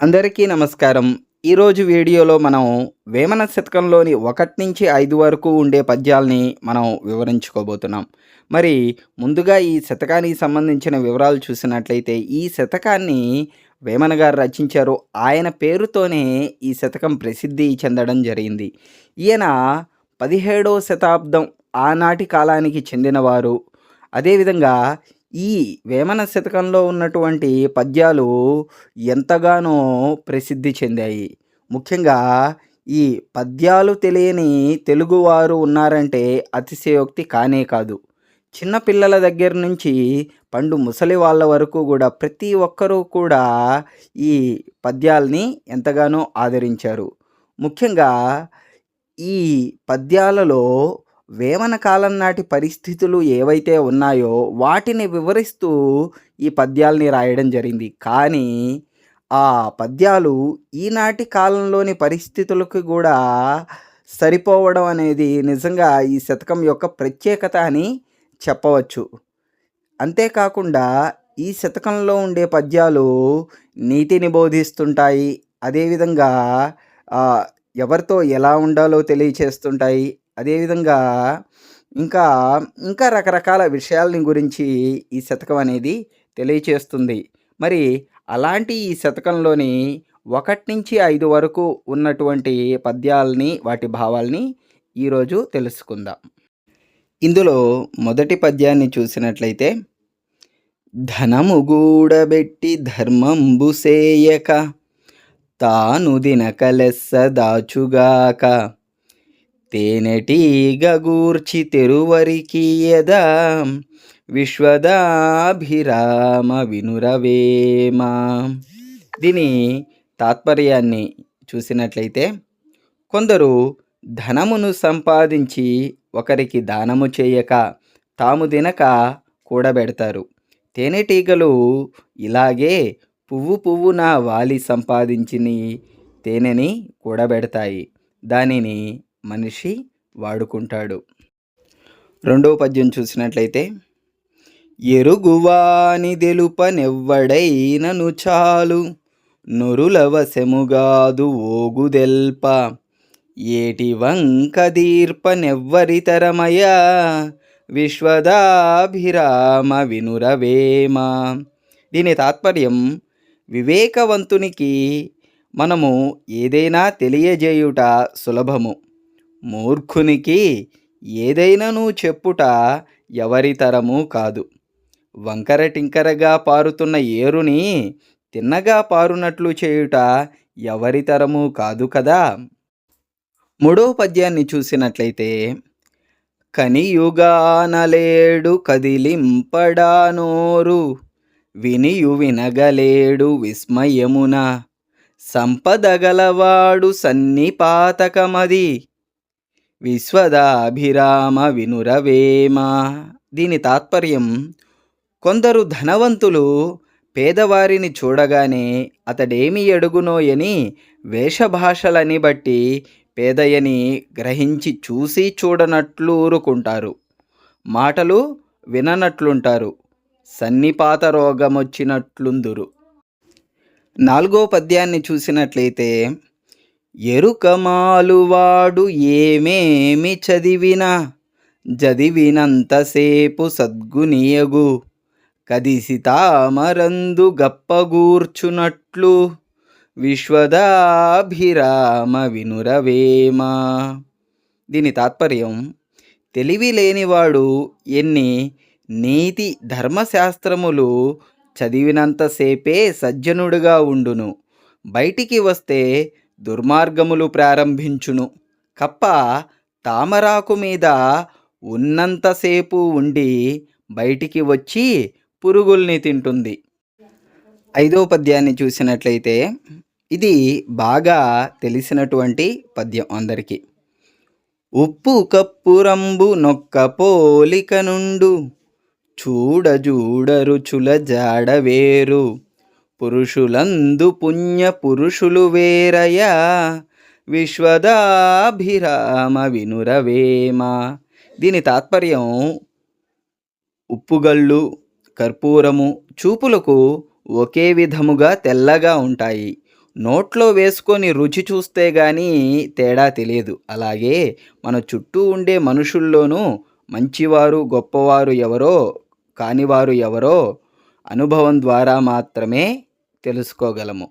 అందరికీ నమస్కారం. ఈరోజు వీడియోలో మనం వేమన శతకంలోని ఒకటి నుంచి ఐదు వరకు ఉండే పద్యాల్ని మనం వివరించుకోబోతున్నాం. మరి ముందుగా ఈ శతకానికి సంబంధించిన వివరాలు చూసినట్లయితే ఈ శతకాన్ని వేమన గారు రచించారు. ఆయన పేరుతోనే ఈ శతకం ప్రసిద్ధి చెందడం జరిగింది. ఈయన పదిహేడవ శతాబ్దం ఆనాటి కాలానికి చెందినవారు. అదేవిధంగా ఈ వేమన శతకంలో ఉన్నటువంటి పద్యాలు ఎంతగానో ప్రసిద్ధి చెందాయి. ముఖ్యంగా ఈ పద్యాలు తెలియని తెలుగువారు ఉన్నారంటే అతిశయోక్తి కానే కాదు. చిన్నపిల్లల దగ్గర నుంచి పండు ముసలి వాళ్ళ వరకు కూడా ప్రతి ఒక్కరూ కూడా ఈ పద్యాల్ని ఎంతగానో ఆదరించారు. ముఖ్యంగా ఈ పద్యాలలో వేమన కాలం నాటి పరిస్థితులు ఏవైతే ఉన్నాయో వాటిని వివరిస్తూ ఈ పద్యాల్ని రాయడం జరిగింది. కానీ ఆ పద్యాలు ఈనాటి కాలంలోని పరిస్థితులకు కూడా సరిపోవడం అనేది నిజంగా ఈ శతకం యొక్క ప్రత్యేకత అని చెప్పవచ్చు. అంతేకాకుండా ఈ శతకంలో ఉండే పద్యాలు నీతిని బోధిస్తుంటాయి. అదేవిధంగా ఎవరితో ఎలా ఉండాలో తెలియచేస్తుంటాయి. అదేవిధంగా ఇంకా ఇంకా రకరకాల విషయాలని గురించి ఈ శతకం అనేది తెలియచేస్తుంది. మరి అలాంటి ఈ శతకంలోని ఒకటి నుంచి ఐదు వరకు ఉన్నటువంటి పద్యాలని వాటి భావాల్ని ఈరోజు తెలుసుకుందాం. ఇందులో మొదటి పద్యాన్ని చూసినట్లయితే ధనము గూడబెట్టి ధర్మంబు సేయక తాను దినకలెస్స దాచుగాక తేనెటీగ గూర్చి తెరువరికీయదా విశ్వదాభిరామ వినురవేమ దీని తాత్పర్యాన్ని చూసినట్లయితే కొందరు ధనమును సంపాదించి ఒకరికి దానము చేయక తాము తినక కూడబెడతారు. తేనెటీగలు ఇలాగే పువ్వు పువ్వున వాలి సంపాదించిని తేనెని కూడబెడతాయి. దానిని మనిషి వాడుకుంటాడు. రెండవ పద్యం చూసినట్లయితే ఎరుగువాని తెలుపనెవ్వడైనను చాలు నొరుల వశముగాదు ఓగుదెల్ప ఏటి వంక దీర్పనెవ్వరితరమయా విశ్వదాభిరామ వినురవేమ. దీని తాత్పర్యం వివేకవంతునికి మనము ఏదైనా తెలియజేయుట సులభము. మూర్ఖునికి ఏదైనాను చెప్పుట ఎవరితరము కాదు. వంకర టింకరగా పారుతున్న ఏరుని తిన్నగా పారునట్లు చేయుట ఎవరితరము కాదు కదా. మూడో పద్యాన్ని చూసినట్లయితే కనియుగానలేడు కదిలింపడానోరు వినియు వినగలేడు విస్మయమున సంపదగలవాడు సన్నిపాతకమది విశ్వదాభిరామ వినురవేమ దీని తాత్పర్యం కొందరు ధనవంతులు పేదవారిని చూడగానే అతడేమి ఎడుగునోయని వేషభాషలని బట్టి పేదయని గ్రహించి చూసి చూడనట్లు ఊరుకుంటారు మాటలు విననట్లుంటారు. సన్నిపాత రోగమొచ్చినట్లుందురు. నాలుగో పద్యాన్ని చూసినట్లయితే ఎరుకమాలువాడు ఏమేమి చదివినా చదివినంతసేపు సద్గునియగు. కదిసి తామరందు గప్పగూర్చునట్లు విశ్వదాభిరామ వినురవేమ. దీని తాత్పర్యం తెలివి లేనివాడు ఎన్ని నీతి ధర్మశాస్త్రములు చదివినంతసేపే సజ్జనుడుగా ఉండును. బయటికి వస్తే దుర్మార్గములు ప్రారంభించును. కప్ప తామరాకు మీద ఉన్నంతసేపు ఉండి బయటికి వచ్చి పురుగుల్ని తింటుంది. ఐదో పద్యాన్ని చూసినట్లయితే ఇది బాగా తెలిసినటువంటి పద్యం అందరికీ. ఉప్పు కప్పురంబు నొక్క పోలిక నుండు చూడజూడరుచుల జాడ వేరు. పురుషులందు పుణ్య పురుషులు వేరయ? విశ్వదాభిరామ వినురవేమ? దీని తాత్పర్యం ఉప్పుగళ్ళు కర్పూరము చూపులకు ఒకే విధముగా తెల్లగా ఉంటాయి. నోట్లో వేసుకొని రుచి చూస్తే గాని తేడా తెలియదు. అలాగే మన చుట్టూ ఉండే మనుషుల్లోనూ మంచివారు గొప్పవారు ఎవరో కానివారు ఎవరో అనుభవం ద్వారా మాత్రమే తెలుసుకోగలము.